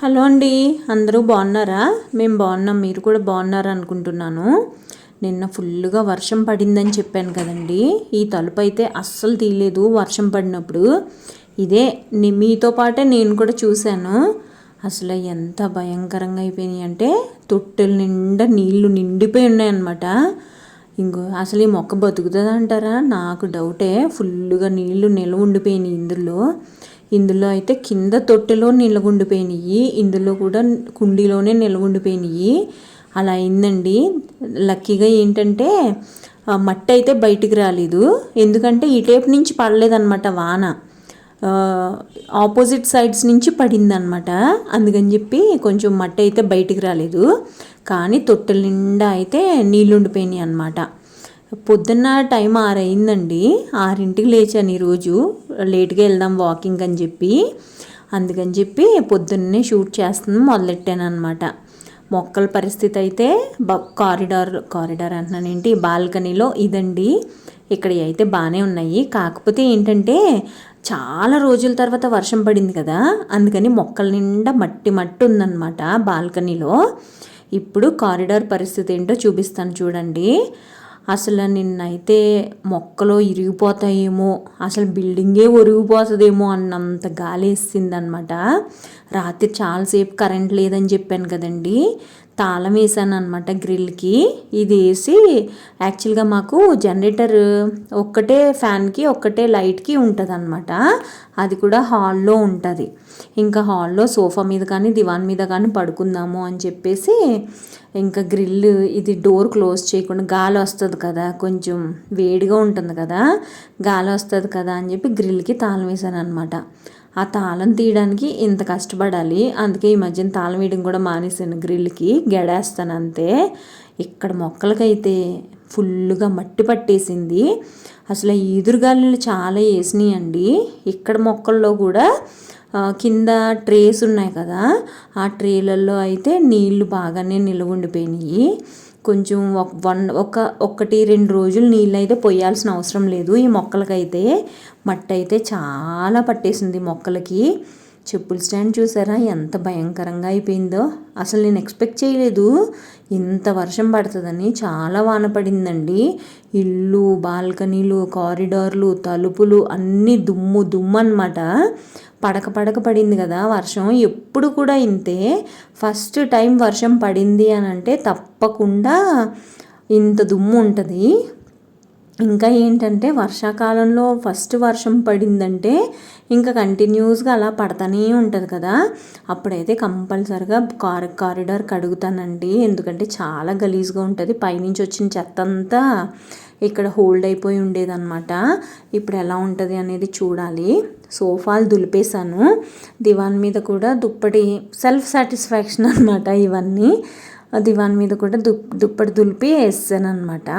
Hello అండి అందరూ బాగున్నారా? మేము బాగున్నాం మీరు కూడా బాగున్నారా అనుకుంటున్నాను. నిన్న ఫుల్గా వర్షం పడిందని చెప్పాను కదండి. ఈ తలుపు అయితే అస్సలు తీయలేదు వర్షం పడినప్పుడు. ఇదే మీతో పాటే నేను కూడా చూశాను. అసలు ఎంత భయంకరంగా అయిపోయినాయి అంటే తొట్టెల నిండా నీళ్ళు నిండిపోయి ఉన్నాయన్నమాట. ఇంకో అసలు ఈ మొక్క బతుకుతుంది అంటారా నాకు డౌటే. ఫుల్గా నీళ్ళు నిల్వ ఉండిపోయినాయి ఇందులో. ఇందులో అయితే కింద తొట్టెలో నిలగుండిపోయినాయి ఇందులో కూడా కుండీలోనే నిలగుండిపోయినాయి. అలా అయిందండి. లక్కీగా ఏంటంటే మట్టి అయితే బయటికి రాలేదు. ఎందుకంటే ఈ టైప్ నుంచి పడలేదన్నమాట వాన. ఆపోజిట్ సైడ్స్ నుంచి పడిందనమాట అందుకని చెప్పి కొంచెం మట్టి అయితే బయటికి రాలేదు. కానీ తొట్టెల నిండా అయితే నీళ్ళుండిపోయినాయి అనమాట పొద్దున్న టైం ఆరైందండి. ఆరింటికి లేచాను ఈరోజు. లేట్గా వెళ్దాం వాకింగ్ అని చెప్పి. అందుకని చెప్పి పొద్దున్నే షూట్ చేస్తుంది మొదలెట్టాను అనమాట మొక్కల పరిస్థితి అయితే బ కారిడార్ కారిడార్ అంటున్నాను ఏంటి బాల్కనీలో ఇదండి. ఇక్కడ అయితే బాగానే ఉన్నాయి. కాకపోతే ఏంటంటే చాలా రోజుల తర్వాత వర్షం పడింది కదా. అందుకని మొక్కల నిండా మట్టి మట్టి ఉందన్నమాట బాల్కనీలో. ఇప్పుడు కారిడార్ పరిస్థితి ఏంటో చూపిస్తాను చూడండి. అసలు నిన్నైతే మొక్కలు ఇరిగిపోతాయేమో అసలు బిల్డింగే ఒరిగిపోతుందేమో అన్నంత గాలి వేసిందనమాట రాత్రి చాలాసేపు కరెంట్ లేదని చెప్పాను కదండి తాళం వేసాను అనమాట గ్రిల్కి. ఇది వేసి యాక్చువల్గా మాకు జనరేటర్ ఒక్కటే ఫ్యాన్కి ఒక్కటే లైట్కి ఉంటుంది అనమాట అది కూడా హాల్లో ఉంటుంది. ఇంకా హాల్లో సోఫా మీద కానీ దివాన్ మీద కానీ పడుకుందాము అని చెప్పేసి ఇంకా గ్రిల్ ఇది డోర్ క్లోజ్ చేయకుండా గాలి వస్తుంది కదా కొంచెం వేడిగా ఉంటుంది కదా గాలి వస్తుంది కదా అని చెప్పి గ్రిల్కి తాళం వేసాను అనమాట ఆ తాళం తీయడానికి ఇంత కష్టపడాలి అందుకే ఈ మధ్యన తాళం వేయడం కూడా మానేసాను గ్రిల్కి గెడేస్తాను అంతే. ఇక్కడ మొక్కలకైతే ఫుల్గా మట్టి పట్టేసింది. అసలు ఈదురుగాలు చాలా వేసినాయండి. ఇక్కడ మొక్కల్లో కూడా కింద ట్రేస్ ఉన్నాయి కదా ఆ ట్రేలలో అయితే నీళ్ళు బాగానే నిల్వ ఉండిపోయినాయి కొంచెం ఒక వన్ ఒక ఒకటి రెండు రోజులు నీళ్ళు అయితే పోయాల్సిన అవసరం లేదు. ఈ మొక్కలకైతే మట్టి అయితే చాలా పట్టేసింది మొక్కలకి. చెప్పుల స్టాండ్ చూసారా? ఎంత భయంకరంగా అయిపోయిందో. అసలు నేను ఎక్స్పెక్ట్ చేయలేదు. ఇంత వర్షం పడుతుందని చాలా వాన పడిందండి. ఇల్లు బాల్కనీలు కారిడార్లు తలుపులు అన్నీ దుమ్ము దుమ్ము అనమాట పడక పడక పడింది కదా వర్షం. ఎప్పుడు కూడా ఇంతే. ఫస్ట్ టైం వర్షం పడింది అని అంటే తప్పకుండా ఇంత దుమ్ము ఉంటుంది. ఇంకా ఏంటంటే వర్షాకాలంలో ఫస్ట్ వర్షం పడిందంటే ఇంకా కంటిన్యూస్గా అలా పడతానే ఉంటుంది కదా. అప్పుడైతే కంపల్సరిగా కార్ కారిడార్ కడుగుతానండి. ఎందుకంటే చాలా గలీజ్గా ఉంటుంది. పైనుంచి వచ్చిన చెత్త అంతా ఇక్కడ హోల్డ్ అయిపోయి ఉండేదన్నమాట. ఇప్పుడు ఎలా ఉంటుంది అనేది చూడాలి. సోఫాలు దులిపేశాను. దివాన్ మీద కూడా దుప్పటి సెల్ఫ్ సాటిస్ఫాక్షన్ అనమాట ఇవన్నీ. దివాన్ మీద కూడా దుప్ దుప్పటి దులిపి వేసాను అనమాట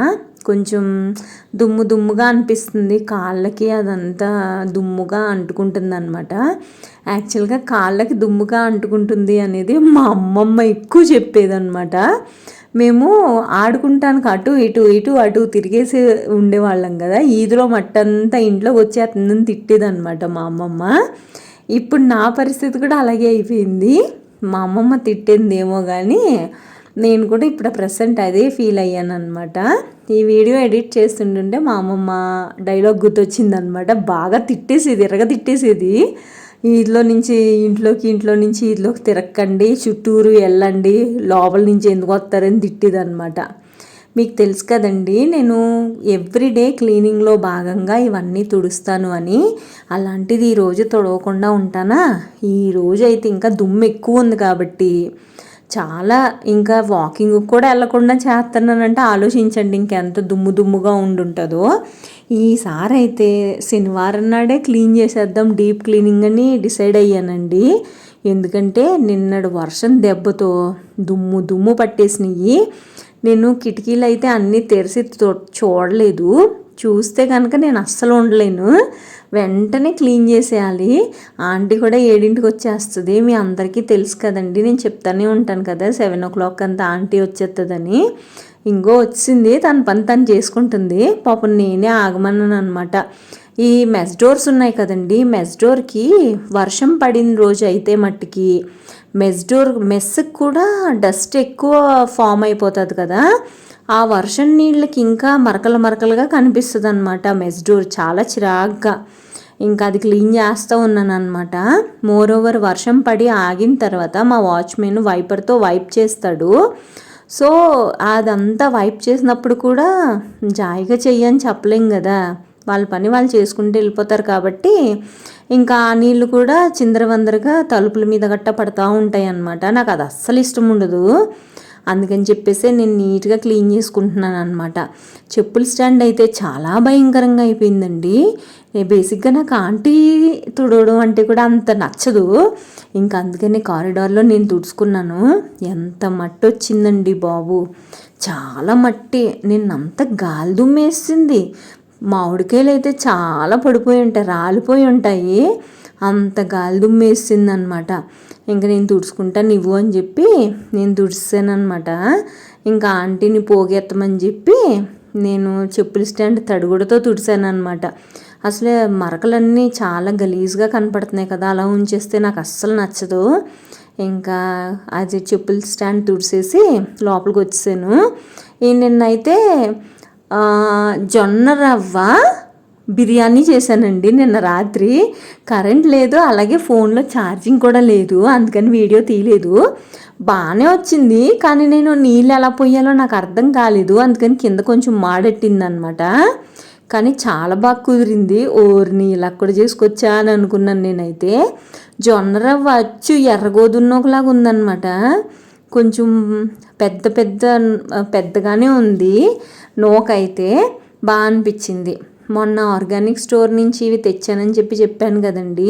కొంచెం దుమ్ము దుమ్ముగా అనిపిస్తుంది. కాళ్ళకి అదంతా దుమ్ముగా అంటుకుంటుంది అనమాట యాక్చువల్గా కాళ్ళకి దుమ్ముగా అంటుకుంటుంది అనేది మా అమ్మమ్మ ఎక్కువ చెప్పేదన్నమాట. మేము ఆడుకుంటానికి అటు ఇటు ఇటు అటు తిరిగేసి ఉండేవాళ్ళం కదా. ఈదులో మట్టంతా ఇంట్లోకి వచ్చి అతను తిట్టేదనమాట మా అమ్మమ్మ. ఇప్పుడు నా పరిస్థితి కూడా అలాగే అయిపోయింది. మా అమ్మమ్మ తిట్టిందేమో కానీ నేను కూడా ఇప్పుడు ప్రజెంట్ అదే ఫీల్ అయ్యాను అనమాట ఈ వీడియో ఎడిట్ చేస్తుంటుంటే మా అమ్మమ్మ డైలాగ్ గుర్తొచ్చిందనమాట బాగా తిట్టేసేది ఎర్రగా తిట్టేసేది. ఇంట్లో నుంచి ఇంట్లోకి ఇంట్లో నుంచి ఇంట్లోకి తిరక్కండి. చుట్టూరు వెళ్ళండి. లోపల నుంచి ఎందుకు వస్తారని తిట్టిదనమాట మీకు తెలుసు కదండి నేను ఎవ్రీడే క్లీనింగ్లో భాగంగా ఇవన్నీ తుడుస్తాను అని. అలాంటిది ఈరోజు తుడవకుండా ఉంటానా? ఈరోజు అయితే ఇంకా దుమ్ము ఎక్కువ ఉంది కాబట్టి చాలా ఇంకా వాకింగ్ కూడా వెళ్ళకుండా చేస్తున్నానంటే ఆలోచించండి ఇంకెంత దుమ్ము దుమ్ముగా ఉండుంటుందో. ఈసారైతే శనివారం నాడే క్లీన్ చేసేద్దాం డీప్ క్లీనింగ్ అని డిసైడ్ అయ్యానండి. ఎందుకంటే నిన్నడు వర్షం దెబ్బతో దుమ్ము దుమ్ము పట్టేసినాయి నేను కిటికీలు అయితే అన్నీ తెరిచి చూడలేదు. చూస్తే కనుక నేను అస్సలు ఉండలేను. వెంటనే క్లీన్ చేసేయాలి. ఆంటీ కూడా ఏడింటికి వచ్చేస్తుంది. మీ అందరికీ తెలుసు కదండి. నేను చెప్తానే ఉంటాను కదా సెవెన్ ఓ క్లాక్ అంతా ఆంటీ వచ్చేస్తుందని ఇంకో వచ్చింది తన పని తను చేసుకుంటుంది. పాపం నేనే ఆగమన్నాను అనమాట ఈ మెస్ డోర్స్ ఉన్నాయి కదండి మెస్ డోర్కి వర్షం పడిన రోజు అయితే మట్టికి మెస్ డోర్ మెస్కి కూడా డస్ట్ ఎక్కువ ఫామ్ అయిపోతుంది కదా. ఆ వర్షం నీళ్ళకి ఇంకా మరకలు మరకలుగా కనిపిస్తుంది అనమాట మెస్ డోర్ చాలా చిరాగ్గా. ఇంకా అది క్లీన్ చేస్తూ ఉన్నాను అనమాట మోర్ ఓవర్ వర్షం పడి ఆగిన తర్వాత మా వాచ్మెన్ వైపర్తో వైప్ చేస్తాడు. సో అదంతా వైప్ చేసినప్పుడు కూడా జాయిగా చెయ్యని చెప్పలేం కదా. వాళ్ళ పని వాళ్ళు చేసుకుంటూ వెళ్ళిపోతారు కాబట్టి ఇంకా ఆ నీళ్ళు కూడా చిందరవందరగా తలుపుల మీద గట్ట పడతా ఉంటాయి అన్నమాట నాకు అది అస్సలు ఇష్టం ఉండదు. అందుకని చెప్పేసి నేను నీట్గా క్లీన్ చేసుకుంటున్నాను అనమాట చెప్పుల స్టాండ్ అయితే చాలా భయంకరంగా అయిపోయిందండి. బేసిక్గా నాకు ఆంటీ తుడవడం అంటే కూడా అంత నచ్చదు. ఇంకా అందుకని కారిడార్లో నేను తుడుచుకున్నాను. ఎంత మట్టి వచ్చిందండి బాబు. చాలా మట్టి. నేను అంత గాలి దుమ్మేసింది. మామిడికాయలు అయితే చాలా పడిపోయి ఉంటాయి రాలిపోయి ఉంటాయి. అంత గాలి దుమ్మేసింది అనమాట ఇంకా నేను తుడుచుకుంటా నువ్వు అని చెప్పి నేను తుడిచానమాట ఇంకా ఆంటీని పోగెత్తమని చెప్పి నేను చెప్పుల స్టాండ్ తడుగుడతో తుడిచాను అనమాట అసలే మరకలన్నీ చాలా గలీజ్గా కనపడుతున్నాయి కదా అలా ఉంచేస్తే నాకు అస్సలు నచ్చదు. ఇంకా అది చెప్పుల స్టాండ్ తుడిసేసి లోపలికి వచ్చేసాను. నిన్నైతే జొన్న రవ్వ బిర్యానీ చేశానండి నిన్న రాత్రి. కరెంట్ లేదు అలాగే ఫోన్లో ఛార్జింగ్ కూడా లేదు అందుకని వీడియో తీయలేదు. బాగానే వచ్చింది కానీ నేను నీళ్ళు ఎలా పోయాలో నాకు అర్థం కాలేదు అందుకని కింద కొంచెం మాడెట్టింది అనమాట కానీ చాలా బాగా కుదిరింది ఓర్ని ఇలా కూడా చేసుకొచ్చా అని అనుకున్నాను నేనైతే. జొన్న రవ్వ అచ్చు ఎర్రగోదున్నోకలాగా ఉందన్నమాట కొంచెం పెద్ద పెద్ద పెద్దగానే ఉంది నోకైతే బాగా అనిపించింది. మొన్న ఆర్గానిక్ స్టోర్ నుంచి ఇవి తెచ్చానని చెప్పి చెప్పాను కదండి.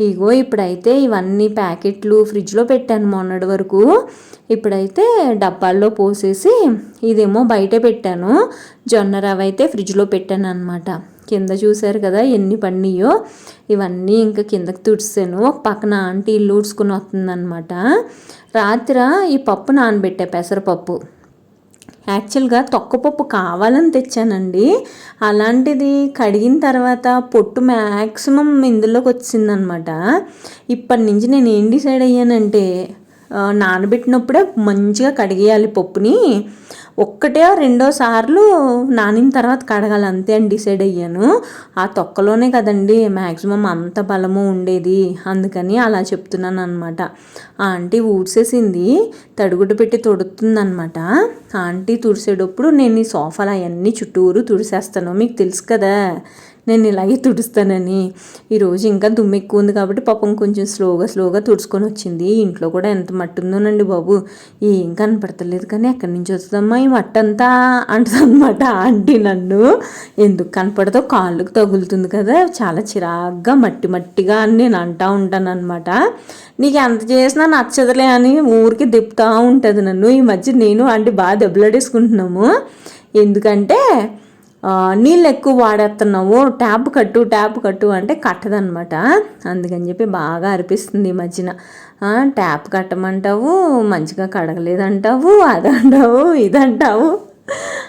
ఇగో ఇప్పుడైతే ఇవన్నీ ప్యాకెట్లు ఫ్రిడ్జ్లో పెట్టాను మొన్నటి వరకు. ఇప్పుడైతే డబ్బాల్లో పోసేసి ఇదేమో బయట పెట్టాను. జొన్న రవ్వ అయితే ఫ్రిడ్జ్లో పెట్టాను అనమాట కింద చూశారు కదా ఎన్ని పండియో. ఇవన్నీ ఇంకా కిందకి తుడిసాను. ఒక పక్కన ఆంటీ ఇల్లు ఊడ్చుకుని వస్తుందన్నమాట. రాత్రి ఈ పప్పు నానబెట్టా పెసరపప్పు. యాక్చువల్గా తొక్కపప్పు కావాలని తెచ్చానండి. అలాంటిది కడిగిన తర్వాత పొట్టు మ్యాక్సిమం ఇందులోకి వచ్చిందనమాట. ఇప్పటి నుంచి నేను ఏం డిసైడ్ అయ్యానంటే నానబెట్టినప్పుడే మంచిగా కడిగేయాలి పప్పుని. ఒక్కటే రెండో సార్లు నానిన తర్వాత కడగాలి. అంతే అని డిసైడ్ అయ్యాను. ఆ తొక్కలోనే కదండి మ్యాక్సిమం అంత బలము ఉండేది. అందుకని అలా చెప్తున్నాను అనమాట ఆంటీ ఊడ్సేసింది తడుగుడు పెట్టి తొడుతుందనమాట ఆంటీ తుడిసేటప్పుడు నేను ఈ సోఫాలు అవన్నీ చుట్టూరు తుడిసేస్తాను. మీకు తెలుసు కదా. నేను ఇలాగే తుడుస్తానని. ఈరోజు ఇంకా దుమ్ము ఎక్కువ ఉంది కాబట్టి పాపం కొంచెం స్లోగా స్లోగా తుడుచుకొని వచ్చింది. ఇంట్లో కూడా ఎంత మట్టి ఉందోనండి బాబు. ఏం కనపడతలేదు కానీ ఎక్కడి నుంచి వస్తుందమ్మా ఈ మట్టి అంతా అంటుందన్నమాట ఆంటీ నన్ను. ఎందుకు కనపడదో కాళ్ళకు తగులుతుంది కదా. చాలా చిరాగ్గా మట్టి మట్టిగా అని నేను అంటా ఉంటాను అనమాట నీకు ఎంత చేసినా నచ్చదులే అని ఊరికి దిప్పుతూ ఉంటుంది నన్ను. ఈ మధ్య నేను ఆంటీ బాగా దెబ్బలాడేసుకుంటున్నాము. ఎందుకంటే నీళ్ళు ఎక్కువ వాడేస్తున్నావు ట్యాప్ కట్టు ట్యాప్ కట్టు అంటే కట్టదనమాట అందుకని చెప్పి బాగా అనిపిస్తుంది ఈ మధ్యన. ట్యాప్ కట్టమంటావు మంచిగా కడగలేదంటావు అదంటావు ఇదంటావు.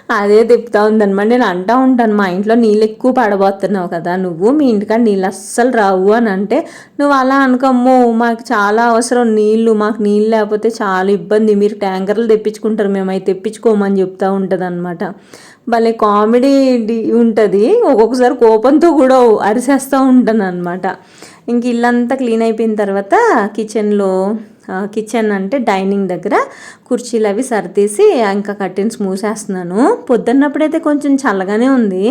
అదే తిప్పుతా ఉందనమాట నేను అంటూ ఉంటాను మా ఇంట్లో నీళ్ళు ఎక్కువ పడబోతున్నావు కదా నువ్వు మీ ఇంటికాడ నీళ్ళు అస్సలు రావు అని అంటే నువ్వు అలా అనుకోమ్మో మాకు చాలా అవసరం నీళ్ళు మాకు నీళ్ళు లేకపోతే చాలా ఇబ్బంది మీరు ట్యాంకర్లు తెప్పించుకుంటారు మేము అవి తెప్పించుకోమని చెప్తూ ఉంటుంది అనమాట భలే కామెడీ ఉంటుంది ఒక్కొక్కసారి కోపంతో కూడా అరిసేస్తూ ఉంటాను అనమాట ఇంక ఇల్లంతా క్లీన్ అయిపోయిన తర్వాత కిచెన్లో కిచెన్ అంటే డైనింగ్ దగ్గర కుర్చీలు అవి సర్దేసి ఇంకా కర్టెన్స్ మూసేస్తున్నాను. పొద్దున్నప్పుడైతే కొంచెం చల్లగానే ఉంది.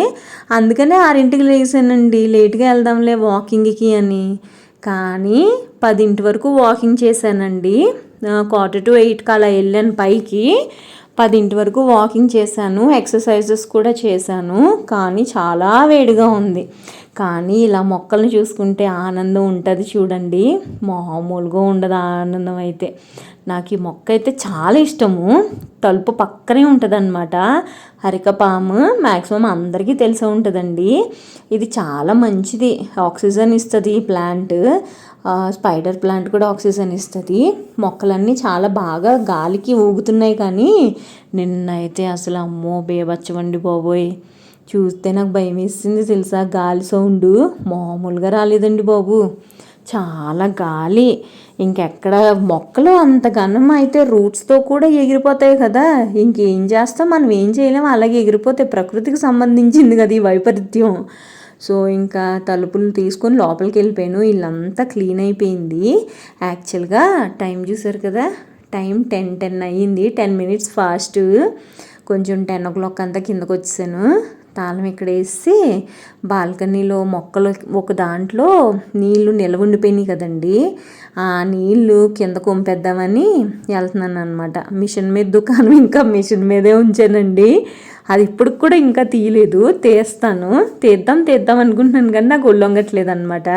అందుకనే ఆరింటికి లేసానండి. లేట్గా వెళ్దాంలే వాకింగ్కి అని. కానీ పదింటి వరకు వాకింగ్ చేశానండి. క్వార్టర్ టు ఎయిట్కి అలా వెళ్ళాను పైకి. పదింటి వరకు వాకింగ్ చేశాను ఎక్సర్సైజెస్ కూడా చేశాను కానీ చాలా వేడిగా ఉంది. కానీ ఇలా మొక్కల్ని చూసుకుంటే ఆనందం ఉంటుంది చూడండి. మామూలుగా ఉండదు ఆనందం అయితే. నాకు ఈ మొక్క అయితే చాలా ఇష్టము. తలుపు పక్కనే ఉంటుంది అనమాట హరికపాము మ్యాక్సిమం అందరికీ తెలిసే ఉంటుందండి. ఇది చాలా మంచిది. ఆక్సిజన్ ఇస్తుంది ఈ ప్లాంట్. స్పైడర్ ప్లాంట్ కూడా ఆక్సిజన్ ఇస్తుంది. మొక్కలన్నీ చాలా బాగా గాలికి ఊగుతున్నాయి కానీ నిన్నైతే అసలు అమ్మో బేబచ్చవండి బాబోయ్. చూస్తే నాకు భయం వేసింది తెలుసా? గాలి సౌండ్ మామూలుగా రాలేదండి బాబు. చాలా గాలి. ఇంకెక్కడ మొక్కలు అంత ఘనం అయితే రూట్స్తో కూడా ఎగిరిపోతాయి కదా. ఇంకేం చేస్తాం? మనం ఏం చేయలేము అలాగే ఎగిరిపోతే ప్రకృతికి సంబంధించింది కదా ఈ వైపరీత్యం. సో ఇంకా తలుపులు తీసుకొని లోపలికి వెళ్ళిపోయాను. ఇల్లంతా క్లీన్ అయిపోయింది. యాక్చువల్గా టైం చూసారు కదా టైం టెన్ టెన్ అయ్యింది. Ten minutes fast. కొంచెం టెన్ ఓ క్లాక్ అంతా కిందకు వచ్చేసాను. తాళం ఇక్కడ వేసి బాల్కనీలో మొక్కలు ఒక దాంట్లో నీళ్ళు నిల్వ ఉండిపోయినాయి కదండి. ఆ నీళ్ళు కింద కొంపేద్దామని వెళ్తున్నాను అనమాట మిషన్ మీద దుకాణం ఇంకా మిషన్ మీదే ఉంచానండి. అది ఇప్పుడు కూడా ఇంకా తీయలేదు. తీస్తాను. తీద్దాం తీద్దాం అనుకుంటున్నాను కానీ నాకు ఒళ్ళొంగట్లేదు అనమాట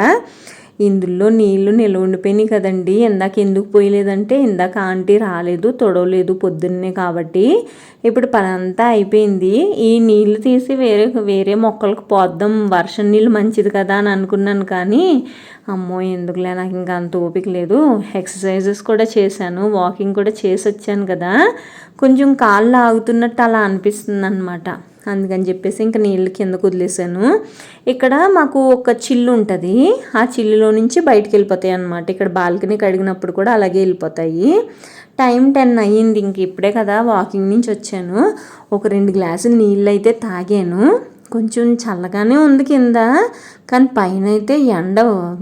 ఇందులో నీళ్ళు నిల్వ ఉండిపోయినాయి కదండి. ఇందాక ఎందుకు పోయలేదంటే ఇందాక ఆంటీ రాలేదు తొడవలేదు పొద్దున్నే కాబట్టి. ఇప్పుడు పనంతా అయిపోయింది. ఈ నీళ్ళు తీసి వేరే వేరే మొక్కలకు పోద్దాం. వర్షం నీళ్ళు మంచిది కదా అని అనుకున్నాను కానీ అమ్మో ఎందుకులే నాకు ఇంకా అంత ఓపిక లేదు. ఎక్సర్సైజెస్ కూడా చేశాను వాకింగ్ కూడా చేసి వచ్చాను కదా. కొంచెం కాళ్ళు ఆగుతున్నట్టు అలా అనిపిస్తుంది అనమాట అందుకని చెప్పేసి ఇంకా నీళ్ళు కిందకు వదిలేసాను. ఇక్కడ మాకు ఒక చిల్లు ఉంటుంది. ఆ చిల్లులో నుంచి బయటికి వెళ్ళిపోతాయి అనమాట ఇక్కడ బాల్కనీ కడిగినప్పుడు కూడా అలాగే వెళ్ళిపోతాయి. టైం టెన్ అయ్యింది ఇంక ఇప్పుడే కదా వాకింగ్ నుంచి వచ్చాను. ఒక రెండు గ్లాసులు నీళ్ళు అయితే తాగాను. కొంచెం చల్లగానే ఉంది కింద. కానీ పైన అయితే ఎండ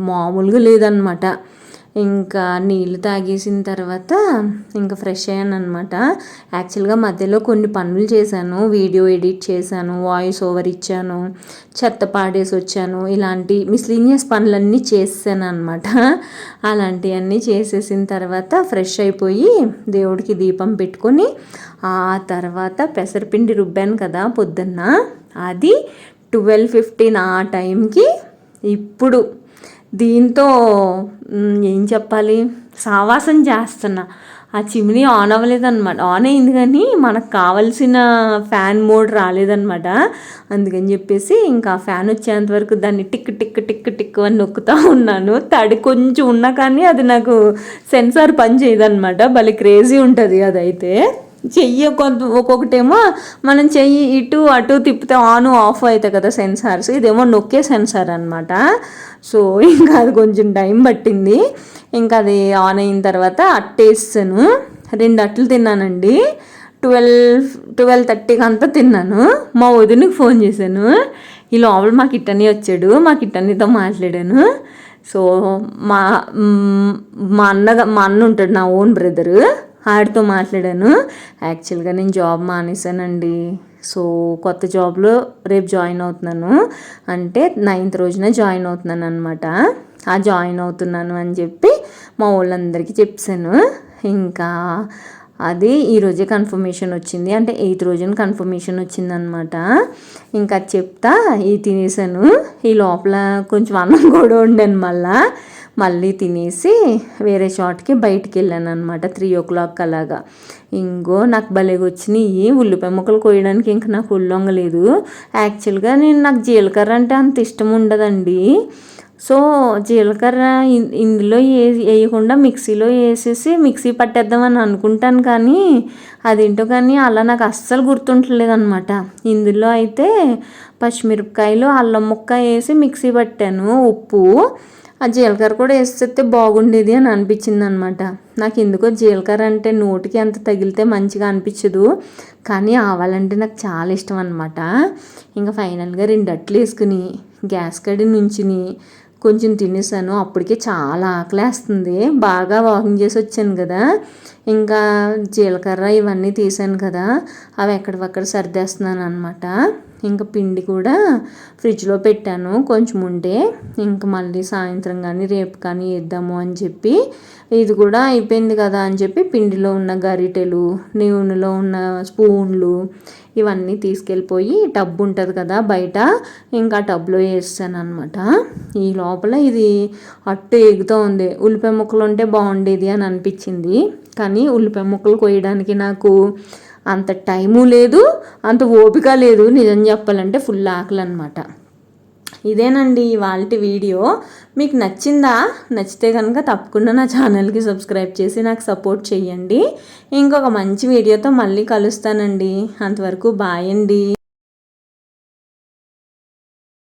మామూలుగా లేదనమాట ఇంకా నీళ్ళు తాగేసిన తర్వాత ఇంకా ఫ్రెష్ అయ్యాను అనమాట యాక్చువల్గా మధ్యలో కొన్ని పనులు చేశాను. వీడియో ఎడిట్ చేశాను వాయిస్ ఓవర్ ఇచ్చాను చెత్త పాడేసి వచ్చాను. ఇలాంటి మిస్లీనియస్ పనులన్నీ చేసాను అనమాట అలాంటివన్నీ చేసేసిన తర్వాత ఫ్రెష్ అయిపోయి దేవుడికి దీపం పెట్టుకొని ఆ తర్వాత పెసరపిండి రుబ్బాను కదా పొద్దున్న. అది ట్వెల్వ్ ఫిఫ్టీన్ ఆ టైంకి ఇప్పుడు దీంతో ఏం చెప్పాలి? సావాసం చేస్తున్నా. ఆ చిమ్నీ ఆన్ అవ్వలేదన్నమాట. ఆన్ అయింది కానీ మనకు కావాల్సిన ఫ్యాన్ మోడ్ రాలేదన్నమాట. అందుకని చెప్పేసి ఇంకా ఫ్యాన్ వచ్చేంత వరకు దాన్ని టిక్ టిక్ టిక్ టిక్ అని నొక్కుతూ ఉన్నాను. తడి కొంచెం ఉన్నా కానీ అది నాకు సెన్సార్ పని చేయదన్నమాట. భలే క్రేజీ ఉంటుంది అదైతే. చెయ్యి కొంత ఒక్కొక్కటేమో మనం చెయ్యి ఇటు అటు తిప్పితే ఆన్ ఆఫ్ అవుతాయి కదా సెన్సార్స్. ఇదేమో నొక్కే సెన్సార్ అనమాట సో ఇంకా అది కొంచెం టైం పట్టింది. ఇంకా అది ఆన్ అయిన తర్వాత అట్టేసాను రెండు అట్లు తిన్నానండి. ట్వెల్వ్ ట్వెల్వ్ థర్టీకి అంతా తిన్నాను. మా వదినకి ఫోన్ చేశాను. ఈ లోపల మా కిట్టని వచ్చాడు. మా కిట్టనితో మాట్లాడాను. సో మా మా అన్న మా అన్న ఉంటాడు నా ఓన్ బ్రదరు. ఆడితో మాట్లాడాను. యాక్చువల్గా నేను జాబ్ మానేశానండి. సో కొత్త జాబ్లో రేపు జాయిన్ అవుతున్నాను. అంటే నైన్త్ రోజున జాయిన్ అవుతున్నాను అనమాట ఆ జాయిన్ అవుతున్నాను అని చెప్పి మా వాళ్ళందరికీ చెప్పాను. ఇంకా అది ఈరోజే కన్ఫర్మేషన్ వచ్చింది. అంటే ఎయిత్ రోజున కన్ఫర్మేషన్ వచ్చిందనమాట ఇంకా చెప్తా ఈ తినేసాను ఈ లోపల కొంచెం అన్నం కూడా ఉండను మళ్ళీ. మళ్ళీ తినేసి వేరే చోటకి బయటికి వెళ్ళాను అనమాట త్రీ ఓ క్లాక్ అలాగా. ఇంకో నాకు భలేగా వచ్చినాయి ఉల్లిపాయ ముక్కలు కోయడానికి ఇంక నాకు ఉల్లొంగలేదు యాక్చువల్గా నేను నాకు జీలకర్ర అంటే అంత ఇష్టం ఉండదండి. సో జీలకర్ర ఇందులో ఏ వేయకుండా మిక్సీలో వేసేసి మిక్సీ పట్టేద్దామని అనుకుంటాను కానీ అదేంటో కానీ అలా నాకు అస్సలు గుర్తుంటలేదు అనమాట ఇందులో అయితే పచ్చిమిరపకాయలు అల్లం ముక్క వేసి మిక్సీ పట్టాను. ఉప్పు ఆ జీలకర్ర కూడా వేస్తే బాగుండేది అని అనిపించింది అనమాట నాకు ఎందుకో జీలకర్ర అంటే నోటికి ఎంత తగిలితే మంచిగా అనిపించదు. కానీ ఆవాలంటే నాకు చాలా ఇష్టం అనమాట ఇంకా ఫైనల్గా రెండు అట్లు వేసుకుని గ్యాస్ కడి నుంచుని కొంచెం తినేసాను. అప్పటికే చాలా ఆకలేస్తుంది. బాగా వాకింగ్ చేసి వచ్చాను కదా. ఇంకా జీలకర్ర ఇవన్నీ తీసాను కదా. అవి ఎక్కడివక్కడ సర్దేస్తున్నాను అనమాట ఇంకా పిండి కూడా ఫ్రిడ్జ్లో పెట్టాను. కొంచెం ఉంటే ఇంకా మళ్ళీ సాయంత్రం కానీ రేపు కానీ వేద్దాము అని చెప్పి ఇది కూడా అయిపోయింది కదా అని చెప్పి పిండిలో ఉన్న గరిటెలు నూనెలో ఉన్న స్పూన్లు ఇవన్నీ తీసుకెళ్ళిపోయి టబ్ ఉంటుంది కదా బయట. ఇంకా టబ్లో వేస్తాను అనమాట ఈ లోపల ఇది అట్టు ఎగుతూ ఉంది. ఉల్లిపాయ ముక్కలు ఉంటే బాగుండేది అని అనిపించింది. కానీ ఉల్లిపాయ ముక్కలు కొయ్యడానికి నాకు అంత టైము లేదు అంత ఓపిక లేదు నిజం చెప్పాలంటే ఫుల్ ఆకలి అనమాట ఇదేనండి ఇవాళ వీడియో. మీకు నచ్చిందా? నచ్చితే కనుక తప్పకుండా నా ఛానల్కి సబ్స్క్రైబ్ చేసి నాకు సపోర్ట్ చేయండి ఇంకొక మంచి వీడియోతో మళ్ళీ కలుస్తానండి. అంతవరకు బాయ్ అండి.